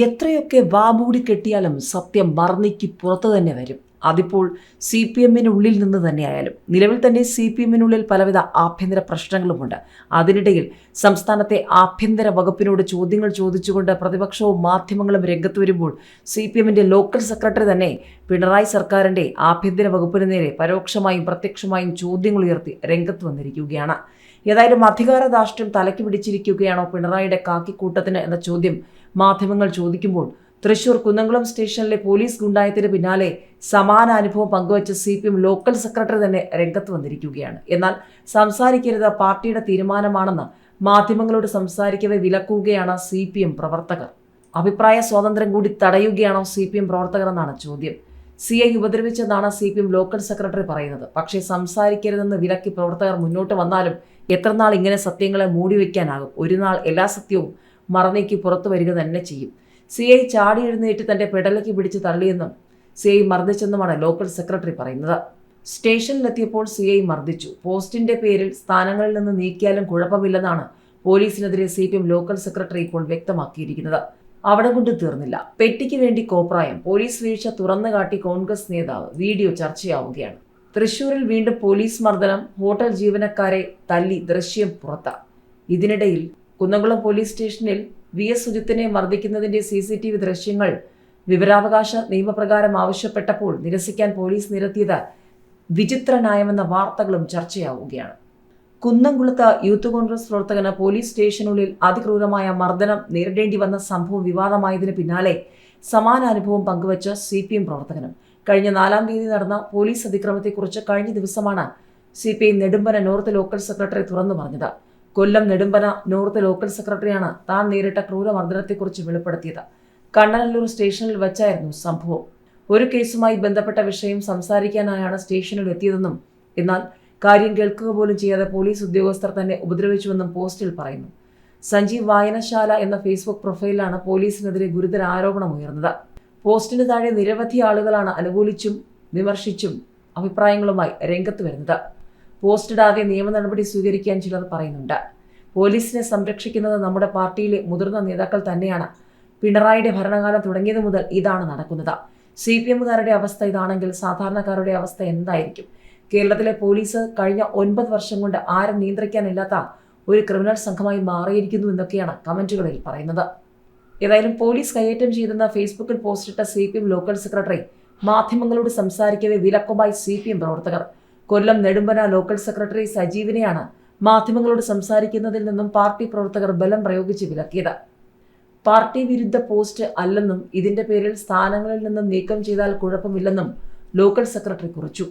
എത്രയൊക്കെ വാമൂടി കെട്ടിയാലും സത്യം മറന്നിക്ക് പുറത്തു തന്നെ വരും. അതിപ്പോൾ സി പി എമ്മിനുള്ളിൽ നിന്ന് തന്നെയായാലും. നിലവിൽ തന്നെ സി പി എമ്മിനുള്ളിൽ പലവിധ ആഭ്യന്തര പ്രശ്നങ്ങളുമുണ്ട്. അതിനിടയിൽ സംസ്ഥാനത്തെ ആഭ്യന്തര വകുപ്പിനോട് ചോദ്യങ്ങൾ ചോദിച്ചുകൊണ്ട് പ്രതിപക്ഷവും മാധ്യമങ്ങളും രംഗത്ത് വരുമ്പോൾ സി പി എമ്മിന്റെ ലോക്കൽ സെക്രട്ടറി തന്നെ പിണറായി സർക്കാരിന്റെ ആഭ്യന്തര വകുപ്പിന് നേരെ പരോക്ഷമായും പ്രത്യക്ഷമായും ചോദ്യങ്ങൾ ഉയർത്തി രംഗത്ത് വന്നിരിക്കുകയാണ്. ഏതായാലും അധികാര ധാർഷ്ട്യം തലയ്ക്ക് പിടിച്ചിരിക്കുകയാണോ പിണറായിയുടെ കാക്കിക്കൂട്ടത്തിന് എന്ന ചോദ്യം മാധ്യമങ്ങൾ ചോദിക്കുമ്പോൾ തൃശൂർ കുന്നംകുളം സ്റ്റേഷനിലെ പോലീസ് ഗുണ്ടായത്തിന് പിന്നാലെ സമാന അനുഭവം പങ്കുവച്ച C P M local secretary തന്നെ രംഗത്ത് വന്നിരിക്കുകയാണ്. എന്നാൽ സംസാരിക്കരുത് പാർട്ടിയുടെ തീരുമാനമാണെന്ന് മാധ്യമങ്ങളോട് സംസാരിക്കവെ വിലക്കുകയാണ് സി പി എം പ്രവർത്തകർ. അഭിപ്രായ സ്വാതന്ത്ര്യം കൂടി തടയുകയാണോ സി പി എം പ്രവർത്തകർ എന്നാണ് ചോദ്യം. C I ഉപദ്രവിച്ചെന്നാണ് C P M local secretary പറയുന്നത്. പക്ഷേ സംസാരിക്കരുതെന്ന് വിലക്കി പ്രവർത്തകർ മുന്നോട്ട് വന്നാലും എത്രനാൾ ഇങ്ങനെ സത്യങ്ങളെ മൂടിവെക്കാനാകും? ഒരു നാൾ എല്ലാ സത്യവും മറന്നേക്ക് പുറത്തു വരിക തന്നെ ചെയ്യും. സി ഐ ചാടി എഴുന്നേറ്റ് തന്റെ പെടലേക്ക് പിടിച്ച് തള്ളിയെന്നും സി ഐ മർദ്ദിച്ചെന്നുമാണ് ലോക്കൽ സെക്രട്ടറി പറയുന്നത്. സ്റ്റേഷനിലെത്തിയപ്പോൾ സി ഐ മർദ്ദിച്ചു. പോസ്റ്റിന്റെ പേരിൽ സ്ഥാനങ്ങളിൽ നിന്ന് നീക്കിയാലും കുഴപ്പമില്ലെന്നാണ് പോലീസിനെതിരെ C P M local secretary ഇപ്പോൾ വ്യക്തമാക്കിയിരിക്കുന്നത്. അവിടെ കൊണ്ട് തീർന്നില്ല. പെട്ടിക്ക് വേണ്ടി കോപ്രായം. പോലീസ് വീഴ്ച തുറന്നു കാട്ടി കോൺഗ്രസ് നേതാവ്. വീഡിയോ ചർച്ചയാവുകയാണ്. തൃശൂരിൽ വീണ്ടും പോലീസ് മർദ്ദനം. ഹോട്ടൽ ജീവനക്കാരെ തല്ലി ദൃശ്യം പുറത്ത. ഇതിനിടയിൽ കുന്നംകുളം പോലീസ് സ്റ്റേഷനിൽ വി എസ് സുജിത്തിനെ മർദ്ദിക്കുന്നതിന്റെ സി സി ടി വി ദൃശ്യങ്ങൾ വിവരാവകാശ നിയമപ്രകാരം ആവശ്യപ്പെട്ടപ്പോൾ നിരസിക്കാൻ പോലീസ് നിരത്തിയത് വിചിത്ര ന്യായമെന്ന വാർത്തകളും ചർച്ചയാവുകയാണ്. കുന്നംകുളത്ത് യൂത്ത് കോൺഗ്രസ് പ്രവർത്തകന് പോലീസ് സ്റ്റേഷനുള്ളിൽ അതിക്രൂരമായ മർദ്ദനം നേരിടേണ്ടി വന്ന സംഭവം വിവാദമായതിന് പിന്നാലെ സമാന അനുഭവം പങ്കുവച്ച സി പി എം പ്രവർത്തകനും. കഴിഞ്ഞ നാലാം തീയതി നടന്ന പോലീസ് അതിക്രമത്തെക്കുറിച്ച് കഴിഞ്ഞ ദിവസമാണ് C P I Nedumpana north local secretary തുറന്നു പറഞ്ഞത്. കൊല്ലം നെടുമ്പന നോർത്ത് ലോക്കൽ സെക്രട്ടറിയാണ് താൻ നേരിട്ട ക്രൂരമർദ്ദനത്തെക്കുറിച്ച് വെളിപ്പെടുത്തിയത്. കണ്ണനല്ലൂർ സ്റ്റേഷനിൽ വെച്ചായിരുന്നു സംഭവം. ഒരു കേസുമായി ബന്ധപ്പെട്ട വിഷയം സംസാരിക്കാനായാണ് സ്റ്റേഷനിൽ എത്തിയതെന്നും എന്നാൽ കാര്യം കേൾക്കുക പോലും ചെയ്യാതെ പോലീസ് ഉദ്യോഗസ്ഥർ തന്നെ ഉപദ്രവിച്ചുവെന്നും പോസ്റ്റിൽ പറയുന്നു. സഞ്ജീവ് വായനശാല എന്ന ഫേസ്ബുക്ക് പ്രൊഫൈലിലാണ് പോലീസിനെതിരെ ഗുരുതര ആരോപണം ഉയർന്നത്. പോസ്റ്റിന് താഴെ നിരവധി ആളുകളാണ് അനുകൂലിച്ചും വിമർശിച്ചും അഭിപ്രായങ്ങളുമായി രംഗത്ത് വരുന്നത്. പോസ്റ്റ് ഇടാതെ നിയമ നടപടി സ്വീകരിക്കാൻ ചിലർ പറയുന്നുണ്ട്. പോലീസിനെ സംരക്ഷിക്കുന്നത് നമ്മുടെ പാർട്ടിയിലെ മുതിർന്ന നേതാക്കൾ തന്നെയാണ്. പിണറായിയുടെ ഭരണകാലം തുടങ്ങിയത് മുതൽ ഇതാണ് നടക്കുന്നത്. സി പി എമ്മുകാരുടെ അവസ്ഥ ഇതാണെങ്കിൽ സാധാരണക്കാരുടെ അവസ്ഥ എന്തായിരിക്കും? കേരളത്തിലെ പോലീസ് കഴിഞ്ഞ ഒൻപത് വർഷം കൊണ്ട് ആരും നിയന്ത്രിക്കാനില്ലാത്ത ഒരു ക്രിമിനൽ സംഘമായി മാറിയിരിക്കുന്നു എന്നൊക്കെയാണ് കമന്റുകളിൽ പറയുന്നത്. ഏതായാലും പോലീസ് കയ്യേറ്റം ചെയ്തെന്ന ഫേസ്ബുക്കിൽ പോസ്റ്റിട്ട C P M local secretary മാധ്യമങ്ങളോട് സംസാരിക്കവേ വിലക്കുമായി സി പി എം പ്രവർത്തകർ. കൊല്ലം നെടുമ്പന ലോക്കൽ സെക്രട്ടറി സജീവിനെയാണ് മാധ്യമങ്ങളോട് സംസാരിക്കുന്നതിൽ നിന്നും പാർട്ടി പ്രവർത്തകർ ബലം പ്രയോഗിച്ച് വിലക്കിയത്. പാർട്ടി വിരുദ്ധ പോസ്റ്റ് അല്ലെന്നും ഇതിന്റെ പേരിൽ സ്ഥാനങ്ങളിൽ നിന്നും നീക്കം ചെയ്താൽ കുഴപ്പമില്ലെന്നും ലോക്കൽ സെക്രട്ടറി കുറിച്ചു.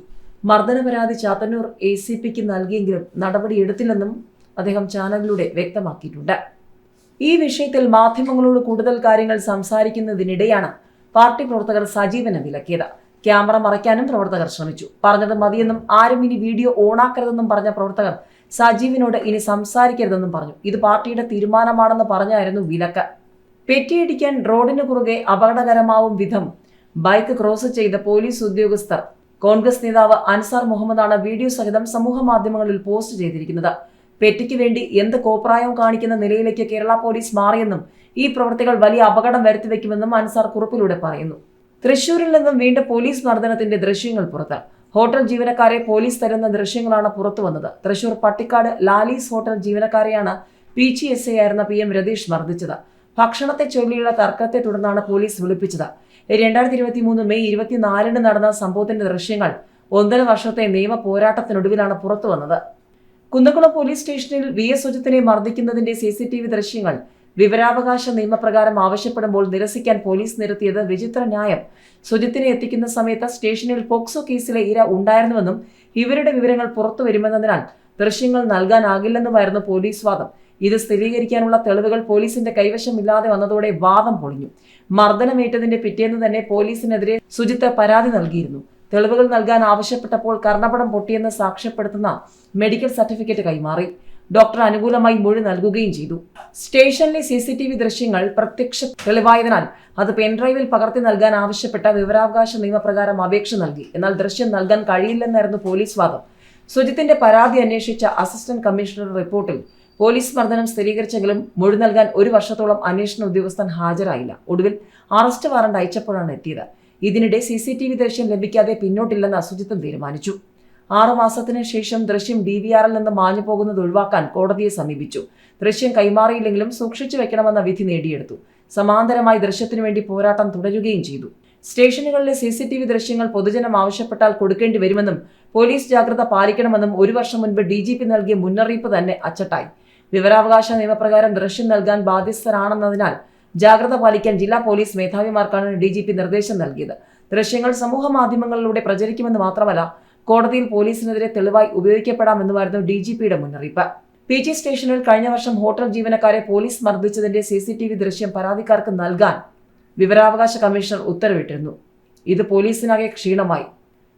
മർദ്ദന പരാതി ചാത്തന്നൂർ എ സി പിക്ക് നൽകിയെങ്കിലും നടപടിയെടുത്തില്ലെന്നും അദ്ദേഹം ചാനലിലൂടെ വ്യക്തമാക്കിയിട്ടുണ്ട്. ഈ വിഷയത്തിൽ മാധ്യമങ്ങളോട് കൂടുതൽ കാര്യങ്ങൾ സംസാരിക്കുന്നതിനിടെയാണ് പാർട്ടി പ്രവർത്തകർ സജീവനെ വിലക്കിയത്. ക്യാമറ മറയ്ക്കാനും പ്രവർത്തകർ ശ്രമിച്ചു. പറഞ്ഞത് മതിയെന്നും ആരും ഇനി വീഡിയോ ഓണാക്കരുതെന്നും പറഞ്ഞ പ്രവർത്തകർ സജീവിനോട് ഇനി സംസാരിക്കരുതെന്നും പറഞ്ഞു. ഇത് പാർട്ടിയുടെ തീരുമാനമാണെന്ന് പറഞ്ഞായിരുന്നു വിലക്ക്. പെറ്റിയിടിക്കാൻ റോഡിന് കുറുകെ അപകടകരമാവും വിധം ബൈക്ക് ക്രോസ് ചെയ്ത പോലീസ് ഉദ്യോഗസ്ഥർ. കോൺഗ്രസ് നേതാവ് അൻസാർ മുഹമ്മദാണ് വീഡിയോ സഹിതം സമൂഹ മാധ്യമങ്ങളിൽ പോസ്റ്റ് ചെയ്തിരിക്കുന്നത്. പെറ്റിക്ക് വേണ്ടി എന്ത് കോപ്രായവും കാണിക്കുന്ന നിലയിലേക്ക് കേരള പോലീസ് മാറിയെന്നും ഈ പ്രവൃത്തികൾ വലിയ അപകടം വരുത്തിവെക്കുമെന്നും അൻസാർ കുറിപ്പിലൂടെ പറയുന്നു. തൃശൂരിൽ നിന്നും വീണ്ടും പോലീസ് മർദ്ദനത്തിന്റെ ദൃശ്യങ്ങൾ പുറത്ത്. ഹോട്ടൽ ജീവനക്കാരെ പോലീസ് തരുന്ന ദൃശ്യങ്ങളാണ് പുറത്തു വന്നത്. തൃശൂർ പട്ടിക്കാട് ലാലീസ് ഹോട്ടൽ ജീവനക്കാരെയാണ് പി ജി എസ് ഐ ആയിരുന്ന പി എം രതീഷ് മർദ്ദിച്ചത്. ഭക്ഷണത്തെ ചൊല്ലിയുള്ള തർക്കത്തെ തുടർന്നാണ് പോലീസ് വിളിപ്പിച്ചത്. രണ്ടായിരത്തി ഇരുപത്തി മൂന്ന് മെയ് ഇരുപത്തിനാലിന് നടന്ന സംഭവത്തിന്റെ ദൃശ്യങ്ങൾ ഒന്നര വർഷത്തെ നിയമ പോരാട്ടത്തിനൊടുവിലാണ് പുറത്തു വന്നത്. കുന്നക്കുളം പോലീസ് സ്റ്റേഷനിൽ വി എസ് സുജിത്തിനെ മർദ്ദിക്കുന്നതിന്റെ സി സി ടി വി ദൃശ്യങ്ങൾ വിവരാവകാശ നിയമപ്രകാരം ആവശ്യപ്പെടുമ്പോൾ നിരസിക്കാൻ പോലീസ് നിരത്തിയത് വിചിത്ര ന്യായം. സുജിത്തിനെ എത്തിക്കുന്ന സമയത്ത് സ്റ്റേഷനിൽ പോക്സോ കേസിലെ ഇര ഉണ്ടായിരുന്നുവെന്നും ഇവരുടെ വിവരങ്ങൾ പുറത്തു വരുമെന്നതിനാൽ ദൃശ്യങ്ങൾ നൽകാനാകില്ലെന്നുമായിരുന്നു പോലീസ് വാദം. ഇത് സ്ഥിരീകരിക്കാനുള്ള തെളിവുകൾ പോലീസിന്റെ കൈവശമില്ലാതെ വന്നതോടെ വാദം പൊളിഞ്ഞു. മർദ്ദനമേറ്റതിന്റെ പിറ്റേന്ന് തന്നെ പോലീസിനെതിരെ സുജിത്ത് പരാതി നൽകിയിരുന്നു. തെളിവുകൾ നൽകാൻ ആവശ്യപ്പെട്ടപ്പോൾ കർണപടം പൊട്ടിയെന്ന് സാക്ഷ്യപ്പെടുത്തുന്ന മെഡിക്കൽ സർട്ടിഫിക്കറ്റ് കൈമാറി. ഡോക്ടർ അനുകൂലമായി മൊഴി നൽകുകയും ചെയ്തു. സ്റ്റേഷനിലെ സി സി ടി വി ദൃശ്യങ്ങൾ പ്രത്യക്ഷ തെളിവായതിനാൽ അത് പെൻഡ്രൈവിൽ പകർത്തി നൽകാൻ ആവശ്യപ്പെട്ട വിവരാവകാശ നിയമപ്രകാരം അപേക്ഷ നൽകി. എന്നാൽ ദൃശ്യം നൽകാൻ കഴിയില്ലെന്നായിരുന്നു പോലീസ് വാദം. സുജിത്തിന്റെ പരാതി അന്വേഷിച്ച അസിസ്റ്റന്റ് കമ്മീഷണർ റിപ്പോർട്ടിൽ പോലീസ് മർദ്ദനം സ്ഥിരീകരിച്ചെങ്കിലും മൊഴി നൽകാൻ ഒരു വർഷത്തോളം അന്വേഷണ ഉദ്യോഗസ്ഥൻ ഹാജരായില്ല. ഒടുവിൽ അറസ്റ്റ് വാറണ്ട് അയച്ചപ്പോഴാണ് എത്തിയത്. ഇതിനിടെ സി സി ടി വി ദൃശ്യം ലഭിക്കാതെ പിന്നോട്ടില്ലെന്ന് അസുജിത്തും തീരുമാനിച്ചു. ആറു മാസത്തിന് ശേഷം ദൃശ്യം ഡി വി ആറിൽ നിന്ന് മാഞ്ഞു പോകുന്നത് ഒഴിവാക്കാൻ കോടതിയെ സമീപിച്ചു. ദൃശ്യം കൈമാറിയില്ലെങ്കിലും സൂക്ഷിച്ചു വെക്കണമെന്ന വിധി നേടിയെടുത്തു. സമാന്തരമായി ദൃശ്യത്തിനു വേണ്ടി പോരാട്ടം തുടരുകയും ചെയ്തു. സ്റ്റേഷനുകളിലെ സി സി ടി വി ദൃശ്യങ്ങൾ പൊതുജനം ആവശ്യപ്പെട്ടാൽ കൊടുക്കേണ്ടി വരുമെന്നും പോലീസ് ജാഗ്രത പാലിക്കണമെന്നും ഒരു വർഷം മുൻപ് ഡി ജി പി നൽകിയ മുന്നറിയിപ്പ് തന്നെ അച്ചട്ടായി. വിവരാവകാശ നിയമപ്രകാരം ദൃശ്യം നൽകാൻ ബാധ്യസ്ഥരാണെന്നതിനാൽ ജാഗ്രത പാലിക്കാൻ ജില്ലാ പോലീസ് മേധാവിമാർക്കാണ് ഡി നിർദ്ദേശം നൽകിയത്. ദൃശ്യങ്ങൾ സമൂഹ മാധ്യമങ്ങളിലൂടെ പ്രചരിക്കുമെന്ന് മാത്രമല്ല കോടതിയിൽ പോലീസിനെതിരെ തെളിവായി ഉപയോഗിക്കപ്പെടാമെന്നുമായിരുന്നു ഡി ജി പിയുടെ മുന്നറിയിപ്പ്. പി ജി സ്റ്റേഷനിൽ കഴിഞ്ഞ വർഷം ഹോട്ടൽ ജീവനക്കാരെ പോലീസ് മർദ്ദിച്ചതിന്റെ സി സി ടി വി ദൃശ്യം പരാതിക്കാർക്ക് നൽകാൻ വിവരാവകാശ കമ്മീഷണർ ഉത്തരവിട്ടിരുന്നു. ഇത് പോലീസിനാകെ ക്ഷീണമായി.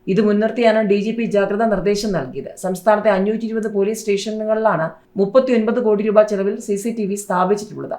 ഇത് മുൻനിർത്തിയാണ് ഡി ജി പി ജാഗ്രതാ നിർദ്ദേശം നൽകിയത്. സംസ്ഥാനത്തെ അഞ്ഞൂറ്റി ഇരുപത് പോലീസ് സ്റ്റേഷനുകളിലാണ് മുപ്പത്തി ഒൻപത് കോടി രൂപ ചെലവിൽ സി സി ടി വി സ്ഥാപിച്ചിട്ടുള്ളത്.